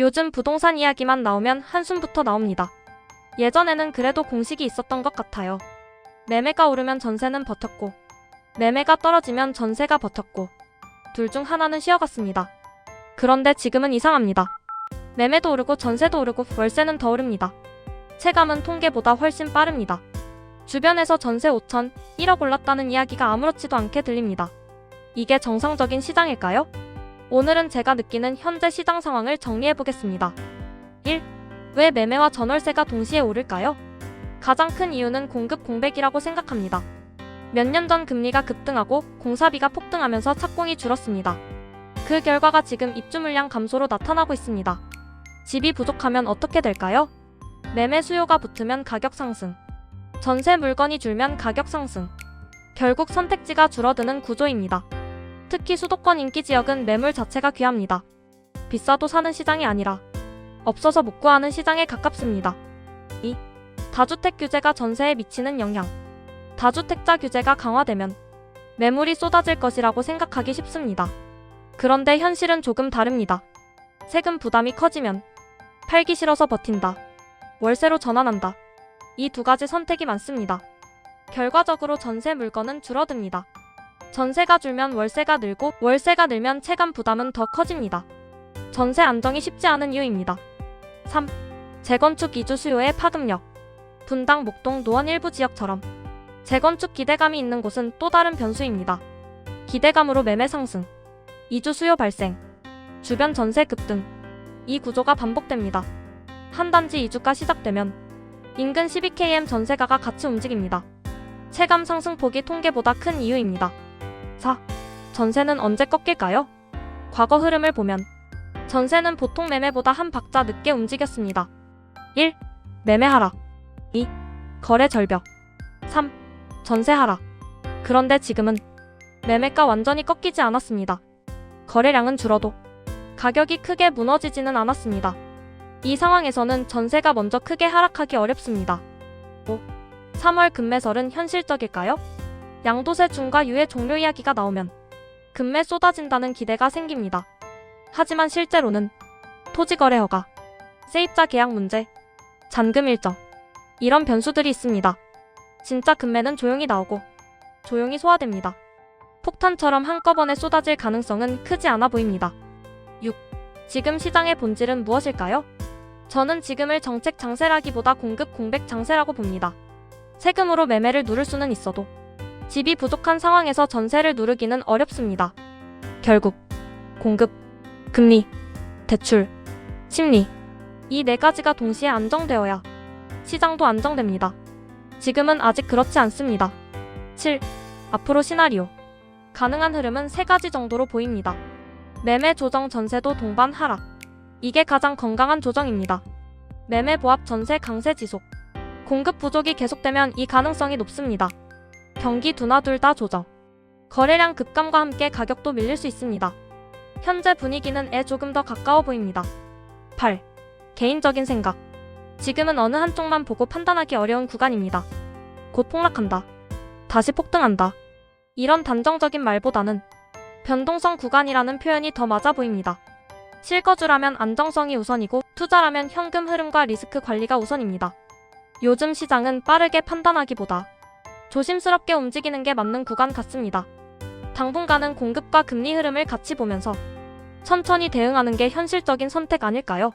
요즘 부동산 이야기만 나오면 한숨부터 나옵니다. 예전에는 그래도 공식이 있었던 것 같아요. 매매가 오르면 전세는 버텼고, 매매가 떨어지면 전세가 버텼고, 둘 중 하나는 쉬어갔습니다. 그런데 지금은 이상합니다. 매매도 오르고 전세도 오르고 월세는 더 오릅니다. 체감은 통계보다 훨씬 빠릅니다. 주변에서 전세 5천, 1억 올랐다는 이야기가 아무렇지도 않게 들립니다. 이게 정상적인 시장일까요? 오늘은 제가 느끼는 현재 시장 상황을 정리해 보겠습니다. 1. 왜 매매와 전월세가 동시에 오를까요? 가장 큰 이유는 공급 공백이라고 생각합니다. 몇 년 전 금리가 급등하고 공사비가 폭등하면서 착공이 줄었습니다. 그 결과가 지금 입주 물량 감소로 나타나고 있습니다. 집이 부족하면 어떻게 될까요? 매매 수요가 붙으면 가격 상승. 전세 물건이 줄면 가격 상승. 결국 선택지가 줄어드는 구조입니다. 특히 수도권 인기 지역은 매물 자체가 귀합니다. 비싸도 사는 시장이 아니라 없어서 못 구하는 시장에 가깝습니다. 2. 다주택 규제가 전세에 미치는 영향. 다주택자 규제가 강화되면 매물이 쏟아질 것이라고 생각하기 쉽습니다. 그런데 현실은 조금 다릅니다. 세금 부담이 커지면 팔기 싫어서 버틴다. 월세로 전환한다. 이 두 가지 선택이 많습니다. 결과적으로 전세 물건은 줄어듭니다. 전세가 줄면 월세가 늘고 월세가 늘면 체감 부담은 더 커집니다. 전세 안정이 쉽지 않은 이유입니다. 3. 재건축 이주 수요의 파급력. 분당, 목동, 노원 일부 지역처럼 재건축 기대감이 있는 곳은 또 다른 변수입니다. 기대감으로 매매 상승, 이주 수요 발생, 주변 전세 급등. 이 구조가 반복됩니다. 한 단지 이주가 시작되면 인근 12km 전세가가 같이 움직입니다. 체감 상승폭이 통계보다 큰 이유입니다. 4. 전세는 언제 꺾일까요? 과거 흐름을 보면 전세는 보통 매매보다 한 박자 늦게 움직였습니다. 1. 매매 하락 2. 거래 절벽 3. 전세 하락 그런데 지금은 매매가 완전히 꺾이지 않았습니다. 거래량은 줄어도 가격이 크게 무너지지는 않았습니다. 이 상황에서는 전세가 먼저 크게 하락하기 어렵습니다. 5. 3월 급매설은 현실적일까요? 양도세 중과 유예 종료 이야기가 나오면 급매 쏟아진다는 기대가 생깁니다. 하지만 실제로는 토지거래 허가, 세입자 계약 문제, 잔금 일정 이런 변수들이 있습니다. 진짜 급매는 조용히 나오고 조용히 소화됩니다. 폭탄처럼 한꺼번에 쏟아질 가능성은 크지 않아 보입니다. 6. 지금 시장의 본질은 무엇일까요? 저는 지금을 정책 장세라기보다 공급 공백 장세라고 봅니다. 세금으로 매매를 누를 수는 있어도 집이 부족한 상황에서 전세를 누르기는 어렵습니다. 결국 공급, 금리, 대출, 심리 이 네 가지가 동시에 안정되어야 시장도 안정됩니다. 지금은 아직 그렇지 않습니다. 7. 앞으로 시나리오 가능한 흐름은 세 가지 정도로 보입니다. 매매 조정 전세도 동반 하락. 이게 가장 건강한 조정입니다. 매매 보합 전세 강세 지속. 공급 부족이 계속되면 이 가능성이 높습니다. 경기 둔화 둘 다 조정. 거래량 급감과 함께 가격도 밀릴 수 있습니다. 현재 분위기는 에 조금 더 가까워 보입니다. 8. 개인적인 생각. 지금은 어느 한쪽만 보고 판단하기 어려운 구간입니다. 곧 폭락한다. 다시 폭등한다. 이런 단정적인 말보다는 변동성 구간이라는 표현이 더 맞아 보입니다. 실거주라면 안정성이 우선이고 투자라면 현금 흐름과 리스크 관리가 우선입니다. 요즘 시장은 빠르게 판단하기보다 조심스럽게 움직이는 게 맞는 구간 같습니다. 당분간은 공급과 금리 흐름을 같이 보면서 천천히 대응하는 게 현실적인 선택 아닐까요?